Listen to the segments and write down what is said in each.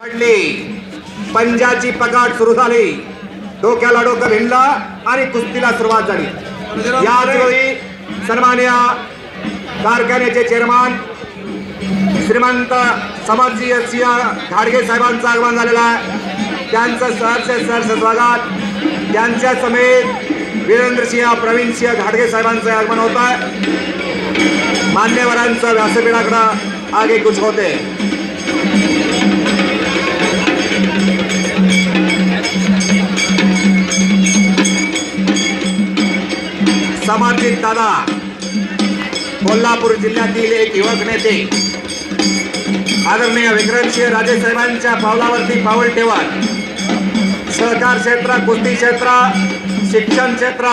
पडली. पंजाची पगाट सुरू झाली. डोक्याला डोकं भिनलं आणि कुस्तीला सुरुवात झाली. याचवेळी सन्मान्य कारखान्याचे चेअरमन श्रीमंत समरजी सिंह घाडगे साहेबांचं आगमन झालेलं आहे. त्यांचं सहर्ष सहर्ष स्वागत. त्यांच्या समेत वीरेंद्र सिंह प्रवीण सिंह घाडगे साहेबांचं आगमन होत आहे. मान्यवरांचं व्यासपीठाकडं आगे कुछ होते. समर्पित दादा. कोल्हापूर जिल्ह्यातील एक युवक नेते. आदरणीय विक्रमसिंह राजे साहेबांच्या पावलावरती पाऊल ठेवत. सहकार क्षेत्र कुस्ती क्षेत्र शिक्षण क्षेत्र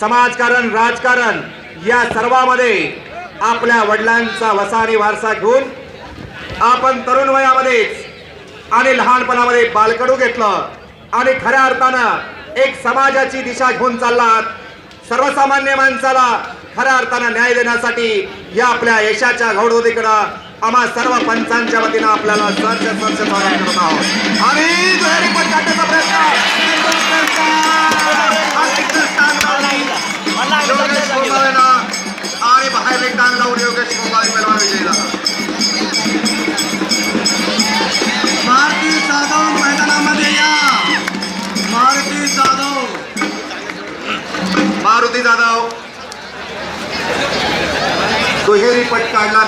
समाजकारण राजकारण या सर्वामध्ये आपल्या वडिलांचा वसारी वारसा घेऊन आपण तरुण वयामध्येच आणि लहानपणामध्ये बालकडू घेतलं आणि खऱ्या अर्थानं एक समाजाची दिशा घेऊन चाललात. सर्वसामान्य माणसाला खऱ्या अर्थानं न्याय देण्यासाठी या आपल्या यशाच्या घौडवतीकडं आम्हा सर्व पंचांच्या वतीनं आपल्याला सर्च स्वागत करत आहोत. आणि मारुती जाधव. दुहेरी पट काढला